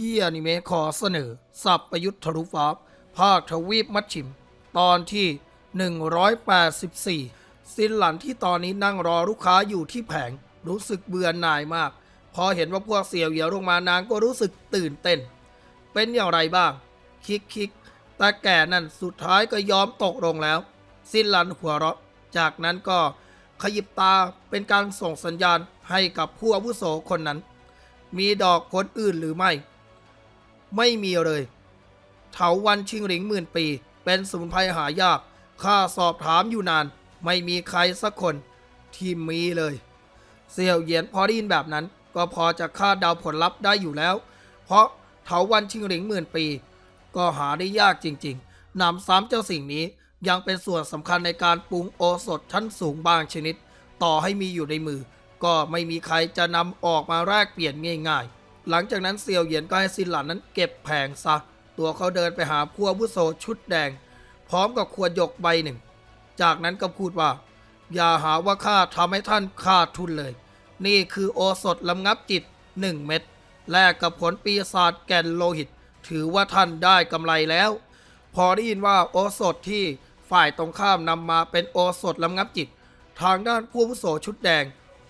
ยี้อนิเมะขอเสนอ สับประยุทธ์ทะลุฟ้าภาคทวีปมัดชิม ตอนที่ 184 สินหลันที่ตอนนี้นั่งรอลูกค้าอยู่ที่แผง รู้สึกเบื่อหน่ายมาก พอเห็นว่าพวกเสี่ยวเหยียวลงมานางก็รู้สึกตื่นเต้น เป็นอย่างไรบ้าง คิกคิกแต่แก่นั่นสุดท้ายก็ยอมตกลงแล้ว สิ้นหลันหัวเราะ จากนั้นก็ขยิบตาเป็นการส่งสัญญาณให้กับผู้อาวุโสคนนั้น มีดอกผลอื่นหรือไม่ ไม่มีเลยเถาวันชิงหลิงหมื่นปี เป็นสมุนไพรหายาก ข้าสอบถามอยู่นาน ไม่มีใครสักคนที่มีเลย เสี่ยวเหยียนพอได้ยินแบบนั้น ก็พอจะคาดเดาผลลัพธ์ได้อยู่แล้ว เพราะเถาวันชิงหลิงหมื่นปี ก็หาได้ยากจริงๆนำซ้ำเจ้าสิ่งนี้ยังเป็นส่วนสำคัญในการปรุงโอสถชั้นสูงบางชนิด ต่อให้มีอยู่ในมือ ก็ไม่มีใครจะนำออกมาแลกเปลี่ยนง่าย ๆ หลังจากนั้นเซียวเหยียนก็ให้ซินหลันนั้นเก็บแผงซะ ตัวเขาเดินไปหาผู้อาวุโสชุดแดง พร้อมกับขวดหยกใบหนึ่ง จากนั้นก็พูดว่า อย่าหาว่าข้าทำให้ท่านขาดทุนเลย นี่คือโอสถลำงับจิต1เม็ดแลกกับผลปีศาจแก่นโลหิต ถือว่าท่านได้กำไรแล้ว พอได้ยินว่าโอสถที่ฝ่ายตรงข้ามนำมาเป็นโอสถลำงับจิต ทางด้านผู้อาวุโสชุดแดง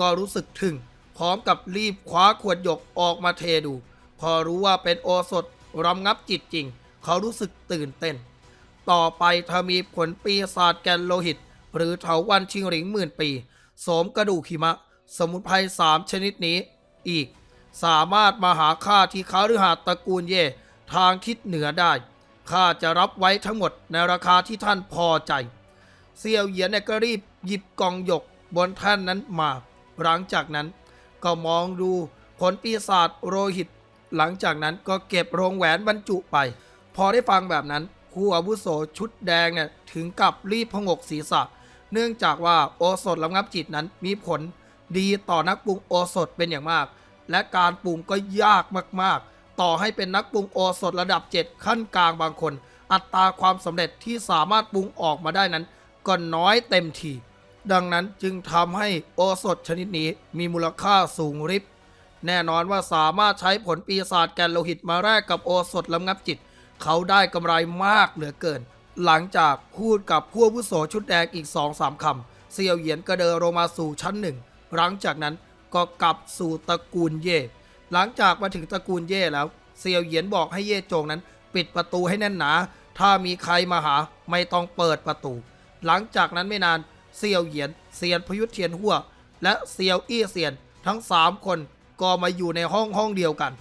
ก็รู้สึกถึง พร้อมกับรีบคว้าขวดหยกออกมาเทดู พอรู้ว่าเป็นโอสถรำงับจิตจริง เขารู้สึกตื่นเต้น ต่อไปถ้ามีผลปีศาจแกนโลหิต หรือเถาวันชิงหลิงหมื่นปี สมกระดูกหิมะ สมุนไพรสามชนิดนี้ อีก สามารถมาหาข้าที่คาฤหาสน์ตระกูลเย่ทางทิศเหนือได้ข้าจะรับไว้ทั้งหมดในราคาที่ท่านพอใจ เซียวเหยียนก็รีบหยิบกล่องหยกบนท่านนั้นมา หลังจากนั้น ก็มองดูผลปีศาจโรหิต หลังจากนั้นก็เก็บโรงแหวนบรรจุไป พอได้ฟังแบบนั้นผู้อาวุโสชุดแดงเนี่ยถึงกับรีบพงกศีรษะ เนื่องจากว่าโอสถระงับจิตนั้นมีผลดีต่อนักปรุงโอสถเป็นอย่างมาก และการปรุงก็ยากมากๆ ต่อให้เป็นนักปรุงโอสถระดับ 7 ขั้นกลางบางคน อัตราความสำเร็จที่สามารถปรุงออกมาได้นั้นก็น้อยเต็มที ดังนั้นจึงทำให้โอสถชนิดนี้มีมูลค่าสูงริบ แน่นอนว่าสามารถใช้ผลปีศาจแกนโลหิตมาแลกกับโอสถลำงับจิต เขาได้กำไรมากเหลือเกิน หลังจากพูดกับผู้วุโสชุดแดงอีกสองสามคำเซียวเหยียนก็เดินลงมาสู่ชั้นหนึ่งหลังจากนั้นก็กลับสู่ตระกูลเย่หลังจากมาถึงตระกูลเย่แล้วเซียวเหยียนบอกให้เย่จงนั้น ปิดประตูให้แน่นหนา ถ้ามีใครมาหาไม่ต้องเปิดประตู หลังจากนั้นไม่นาน เซียวเหยียนเซียนพยุทธเทียนหัวและเซียวอี้เซียนทั้งสามคนก็มาอยู่ในห้องห้องเดียวกัน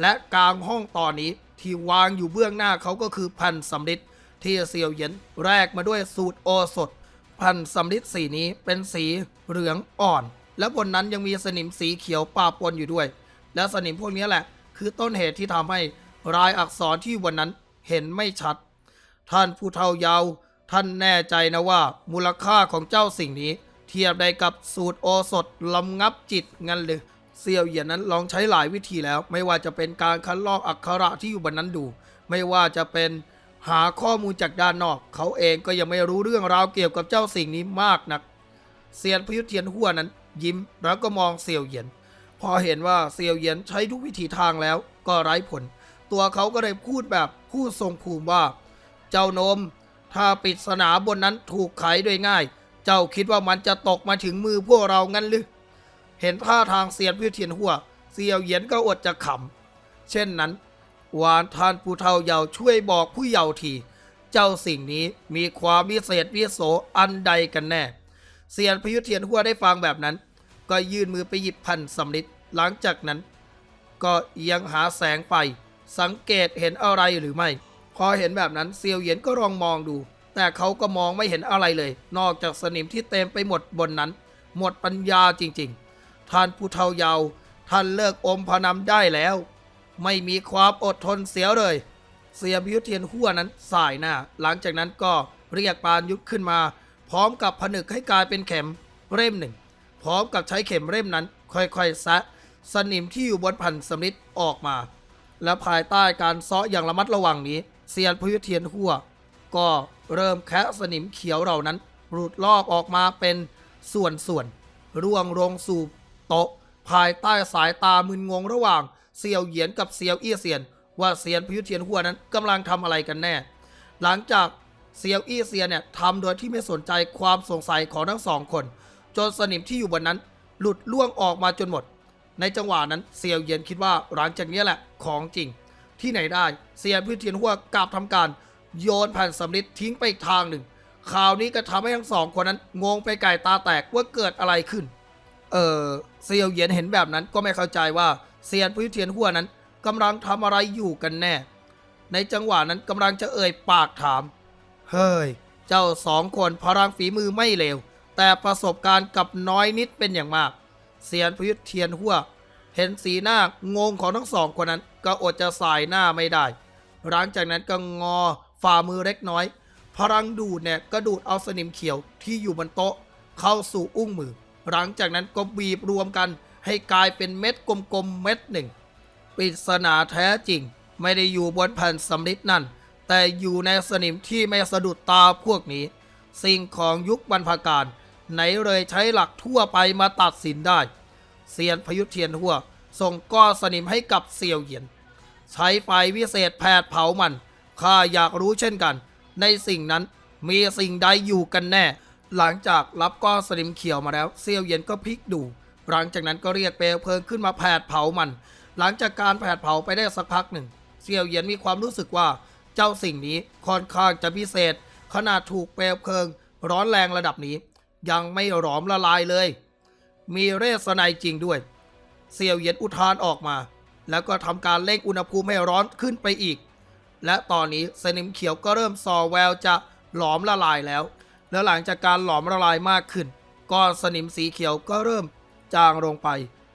และกลางห้องตอนนี้ที่วางอยู่เบื้องหน้าเขาก็คือพันสำริดที่เซียวเหยียนแรกมาด้วยสูตรโอสถ พันสำริดสีนี้เป็นสีเหลืองอ่อน และบนนั้นยังมีสนิมสีเขียวปะปนอยู่ด้วย และสนิมพวกนี้แหละ คือต้นเหตุที่ทำให้รายอักษรที่บนนั้นเห็นไม่ชัด ท่านผู้เฒ่ายาว ท่านแน่ใจนะว่ามูลค่าของเจ้าสิ่งนี้ เทียบได้กับสูตรโอสถลำงับจิตงั้นเลยเซียวเหยียนนั้นลองใช้หลายวิธีแล้ว ไม่ว่าจะเป็นการคัดลอกอักขระที่อยู่บนนั้นดู ไม่ว่าจะเป็นหาข้อมูลจากด้านนอก เขาเองก็ยังไม่รู้เรื่องราวเกี่ยวกับเจ้าสิ่งนี้มากนัก เซียนพยุทธเทียนหัวนั้น ยิ้มแล้วก็มองเซียวเหยียน พอเห็นว่าเซียวเหยียนใช้ทุกวิธีทางแล้วก็ไร้ผล ตัวเขาก็เลยพูดแบบพูดทรงภูมิว่า เจ้านม ถ้าปริศนาบนนั้นถูกไขโดยง่าย เจ้าคิดว่ามันจะตกมาถึงมือพวกเรางั้นหรือ เห็นท่าทางเซียนพิเทียนหัวเซียวเหยียนก็อดจะขำ เช่นนั้น วานท่านผู้เฒ่าเยาวช่วยบอกผู้เยาว์ที เจ้าสิ่งนี้มีความวิเศษวิโสอันใดกันแน่เซียนพยุเทียนหัวได้ฟังแบบนั้น ก็ยื่นมือไปหยิบพันสำลิดหลังจากนั้น ก็เอียงหาแสงไฟสังเกตเห็นอะไรหรือไม่ อเห็นแบบนั้นเซียวเหยียนก็ลองมองดู แต่เขาก็มองไม่เห็นอะไรเลย นอกจากสนิมที่เต็มไปหมดบนนั้น หมดปัญญาจริงๆ ท่านผู้เฒ่าเยาว์ท่านเลิกอมพนำได้แล้ว ไม่มีความอดทนเสียเลย เสียพิยุทธเทียนหัวนั้นสายหน้า หลังจากนั้นก็เรียกปานยุทธขึ้นมา พร้อมกับผนึกให้กลายเป็นเข็มเล่มหนึ่ง พร้อมกับใช้เข็มเล่มนั้น ค่อยๆซะสนิมที่อยู่บนพันสำริดออกมา และภายใต้การซาะอย่างระมัดระวังนี้ เซียนพยุทธเทียนหัว ก็เริ่มแคะสนิมเขียวเหล่านั้นหลุดลอกออกมาเป็นส่วนๆร่วงลงสู่โต๊ะภายใต้สายตามึนงงระหว่างเซียวเหยียนกับเซียวเอี้ยเซียน ว่าเซียนพยุทธเทียนหัวนั้นกำลังทำอะไรกันแน่ หลังจากเซียวอี้เซียนเนี่ยทำโดยที่ไม่สนใจความสงสัยของทั้งสองคน จนสนิมที่อยู่บนนั้น หลุดล่วงออกมาจนหมด ในจังหวะนั้นเซียวเยียนคิดว่าหลังจากนี้แหละของจริง ที่ไหนได้เซียนพยุทธเทียนหัวกลับทำการ โยนแผ่นสำลิดทิ้งไปอีกทางหนึ่งข่าวนี้ก็ทำให้ทั้งสองคนนั้นงงไปไก่ตาแตกว่าเกิดอะไรขึ้น เออเซียวเหยียนเห็นแบบนั้นก็ไม่เข้าใจว่าเซียนพุทธเทียนหัวนั้นกำลังทำอะไรอยู่กันแน่ ในจังหวะนั้นกำลังจะเอ่ยปากถาม เฮ้ย เจ้าสองคนพลังฝีมือไม่เลวแต่ประสบการณ์กับน้อยนิดเป็นอย่างมาก เซียนพุทธเทียนหัว เห็นสีหน้างงของทั้งสองคนนั้น ก็อดจะสายหน้าไม่ได้ หลังจากนั้นก็งอฝ่ามือเล็กน้อย พลังดูดเนี่ยก็ดูดเอาสนิมเขียวที่อยู่บนโต๊ะ เข้าสู่อุ้งมือ หลังจากนั้นก็บีบรวมกัน ให้กลายเป็นเม็ดกลมๆเม็ดหนึ่งปริศนาแท้จริง ไม่ได้อยู่บนแผ่นสำลิดนั่น แต่อยู่ในสนิมที่ไม่สะดุดตาพวกนี้ สิ่งของยุคบรรพการ ไหนเลยใช้หลักทั่วไปมาตัดสินได้ เซียนพยุทธเทียนหัวส่งก้อนสนิมให้กับเซียวเหยียน ใช้ไฟวิเศษแผดเผามันข้าอยากรู้เช่นกัน ในสิ่งนั้นมีสิ่งใดอยู่กันแน่ หลังจากรับก้อนสนิมเขียวมาแล้ว เซียวเหยียนก็พลิกดู หลังจากนั้นก็เรียกเปลวเพลิงขึ้นมาแผดเผามัน หลังจากการแผดเผาไปได้สักพักหนึ่ง เซียวเหยียนมีความรู้สึกว่าเจ้าสิ่งนี้ค่อนข้างจะพิเศษ ขนาดถูกเปลวเพลิง ร้อนแรงระดับนี้ ยังไม่หลอมละลายเลย มีเรศนัยจริงด้วยเซียวเหยียนอุทานออกมา แล้วก็ทำการเร่งอุณหภูมิให้ร้อนขึ้นไปอีก และตอนนี้สนิมเขียวก็เริ่มส่อแววจะหลอมละลายแล้ว แล้วหลังจากการหลอมละลายมากขึ้นก้อนสนิมสีเขียวก็เริ่มจางลงไป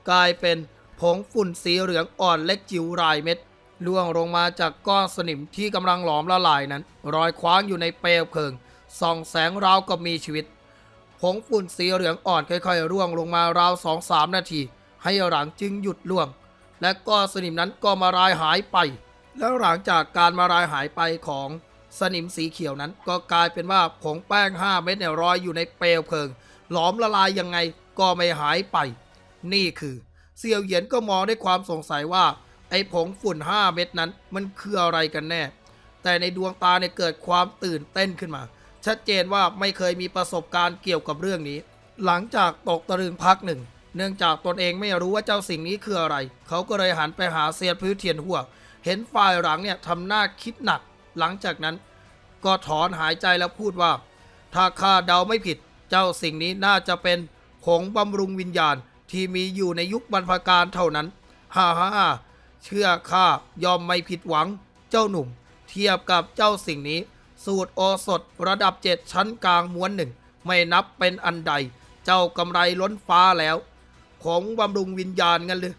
กลายเป็นผงฝุ่นสีเหลืองอ่อนเล็กจิ๋วรายเม็ดล่วงลงมาจากก้อนสนิมที่กำลังหลอมละลายนั้นรอยคว้างอยู่ในเปลวเพลิงส่องแสงราวกับมีชีวิต ผงฝุ่นสีเหลืองอ่อนค่อยๆร่วงลงมาราวสองสามนาที ให้หลังจึงหยุดร่วง และก้อนสนิมนั้นก็มารายหายไป แล้วหลังจากการมารายหายไปของสนิมสีเขียวนั้นก็กลายเป็นว่าผงแป้ง 5 เม็ดเนี่ยลอยอยู่ในเปลวเพลิง หลอมละลายยังไงก็ไม่หายไป นี่คือเซียวเหยียนก็มองด้วยความสงสัยว่า ไอ้ผงฝุ่น 5 เม็ดนั้นมันคืออะไรกันแน่ แต่ในดวงตาเนี่ยเกิดความตื่นเต้นขึ้นมา ชัดเจนว่าไม่เคยมีประสบการณ์เกี่ยวกับเรื่องนี้ หลังจากตกตะลึงพักหนึ่ง เนื่องจากตนเองไม่รู้ว่าเจ้าสิ่งนี้คืออะไร เขาก็เลยหันไปหาเซียนพื้นเทียนหัว เห็นฝ่ายหลังเนี่ยทำหน้าคิดหนัก หลังจากนั้น ก็ถอนหายใจแล้วพูดว่า ถ้าข้าเดาไม่ผิด เจ้าสิ่งนี้น่าจะเป็นผงบำรุงวิญญาณที่มีอยู่ในยุคบรรพการเท่านั้น ฮ่าฮ่าฮ่าเชื่อข้ายอมไม่ผิดหวัง เจ้าหนุ่ม เทียบกับเจ้าสิ่งนี้ สูตรโอสถระดับเจ็ดชั้นกลางม้วนหนึ่ง ไม่นับเป็นอันใด เจ้ากำไรล้นฟ้าแล้วผงบำรุงวิญญาณกันเลย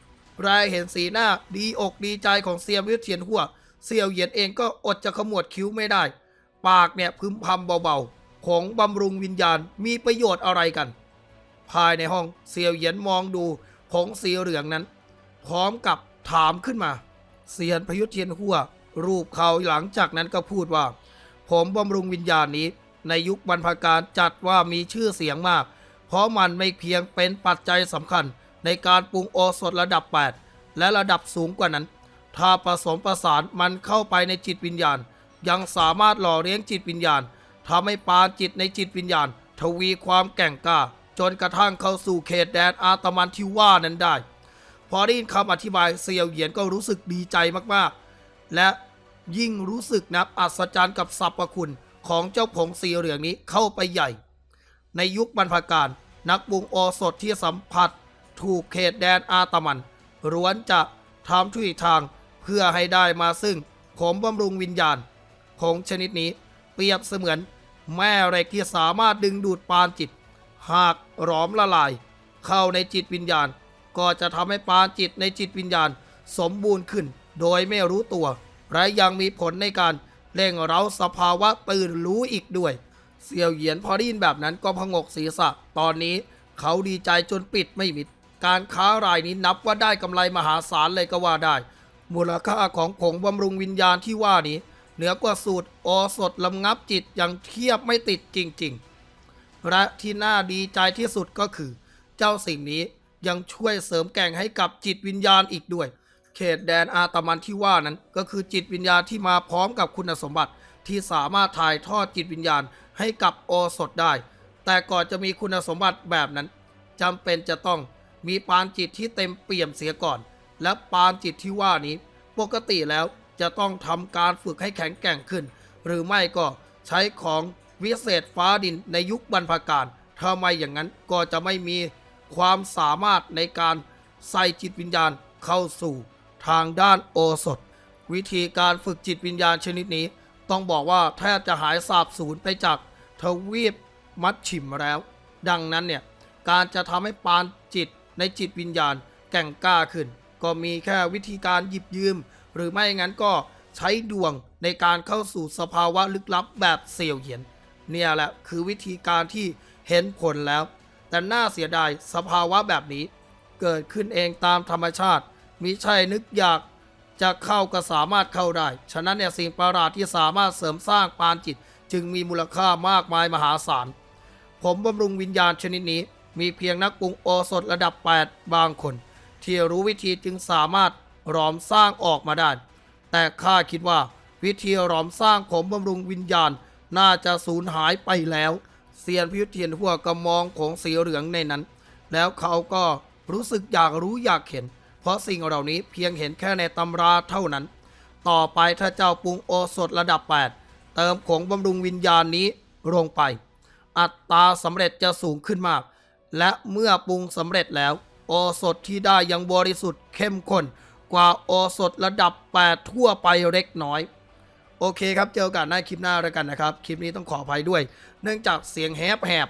รายเห็นสีหน้าดีอกดีใจของเซียมวิเทียนหัวเซียวเหยียนเองก็อดจะขมวดคิ้วไม่ได้ ปากเนี่ยพึมพำเบาๆ ของบำรุงวิญญาณมีประโยชน์อะไรกัน ภายในห้องเซียวเหยียนมองดูผงสีเหลืองนั้น พร้อมกับถามขึ้นมา เซียนพยุทธเทียนหัวรูปเขาหลังจากนั้นก็พูดว่า ผมบำรุงวิญญาณนี้ ในยุคบรรพการจัดว่ามีชื่อเสียงมาก เพราะมันไม่เพียงเป็นปัจจัยสำคัญ ในการปรุงโอสถระดับ 8 และระดับสูงกว่านั้น ถ้าผสมประสานมันเข้าไปในจิตวิญญาณ ยังสามารถหล่อเลี้ยงจิตวิญญาณทำให้ปานจิตในจิตวิญญาณ ทวีความแก่งกล้า จนกระทั่งเข้าสู่เขตแดนอาตมันที่ว่านั้นได้ พอได้ยินคำอธิบายเซียวเหยียนก็รู้สึกดีใจมากๆ และ ยิ่งรู้สึกนับอัศจรรย์กับสรรพคุณของเจ้าผงสีเหลืองนี้เข้าไปใหญ่ ในยุคบรรพการ นักบุงโอสถที่สัมผัส ถูกเขตแดนอาตมันร้วนจะทำทุกทางเพื่อให้ได้มาซึ่งผมบำรุงวิญญาณ ของชนิดนี้เปรียบเสมือน แม่เหล็กที่สามารถดึงดูดปานจิต หากหลอมละลาย เข้าในจิตวิญญาณ ก็จะทำให้ปานจิตในจิตวิญญาณ สมบูรณ์ขึ้นโดยไม่รู้ตัว และยังมีผลในการเร่งเร้าสภาวะตื่นรู้อีกด้วย เสี่ยวเหยียนพอได้ยินแบบนั้นก็พงกศีรษะ ตอนนี้เขาดีใจจนปิดไม่มิด การค้ารายนี้นับว่าได้กำไรมหาศาลเลยก็ว่าได้ มูลค่าของผงบำรุงวิญญาณที่ว่านี้เหนือกว่าสูตรโอสถลำงับจิตอย่างเทียบไม่ติดจริงๆ และที่น่าดีใจที่สุดก็คือ เจ้าสิ่งนี้ยังช่วยเสริมแก่งให้กับจิตวิญญาณอีกด้วย เขตแดนอาตมันที่ว่านั้น ก็คือจิตวิญญาณที่มาพร้อมกับคุณสมบัติที่สามารถถ่ายทอดจิตวิญญาณให้กับโอสถได้ แต่ก่อนจะมีคุณสมบัติแบบนั้นจำเป็นจะต้องมีปานจิตที่เต็มเปี่ยมเสียก่อน และปานจิตที่ว่านี้ ปกติแล้วจะต้องทำการฝึกให้แข็งแกร่งขึ้น หรือไม่ก็ใช้ของวิเศษฟ้าดินในยุคบรรพกาลถ้าไม่อย่างนั้นก็จะไม่มีความสามารถในการใส่จิตวิญญาณเข้าสู่ ทางด้านโอสถ วิธีการฝึกจิตวิญญาณชนิดนี้ ต้องบอกว่าแทบจะหายสาบสูญไปจากทวีปมัดฉิมแล้ว ดังนั้นเนี่ยการจะทำให้ปานจิตในจิตวิญญาณแก่งกล้าขึ้น ก็มีแค่วิธีการหยิบยืม หรือไม่งั้นก็ใช้ดวงในการเข้าสู่สภาวะลึกลับแบบเสี่ยวเหียน เนี่ยแหละคือวิธีการที่เห็นผลแล้ว แต่น่าเสียดายสภาวะแบบนี้ เกิดขึ้นเองตามธรรมชาติ มิใช่นึกอยากจะเข้าก็สามารถเข้าได้ ฉะนั้นเนี่ยสิ่งประหลาดที่สามารถเสริมสร้างปานจิต จึงมีมูลค่ามากมายมหาศาล ผมบำรุงวิญญาณชนิดนี้ มีเพียงนักปรุงโอสถระดับ 8 บางคน ที่รู้วิธีจึงสามารถหลอมสร้างออกมาได้ แต่ข้าคิดว่า วิธีหลอมสร้างผมบำรุงวิญญาณน่าจะสูญหายไปแล้วเซียนพิวเทียนหัวกระมองของสีเหลืองในนั้น แล้วเขาก็รู้สึกอยากรู้อยากเห็น เพราะสิ่งเหล่านี้เพียงเห็นแค่ในตำราเท่านั้น ต่อไปถ้าเจ้าปรุงโอสถระดับ 8 เติมผงบำรุงวิญญาณนี้ลงไป อัตราสำเร็จจะสูงขึ้นมาก และเมื่อปรุงสำเร็จแล้ว โอสถที่ได้ยังบริสุทธิ์เข้มข้นกว่าโอสถระดับ 8 ทั่วไปเล็กน้อย โอเคครับเจอกันในคลิปหน้าแล้วกันนะครับ คลิปนี้ต้องขออภัยด้วย เนื่องจากเสียงแหบแหบ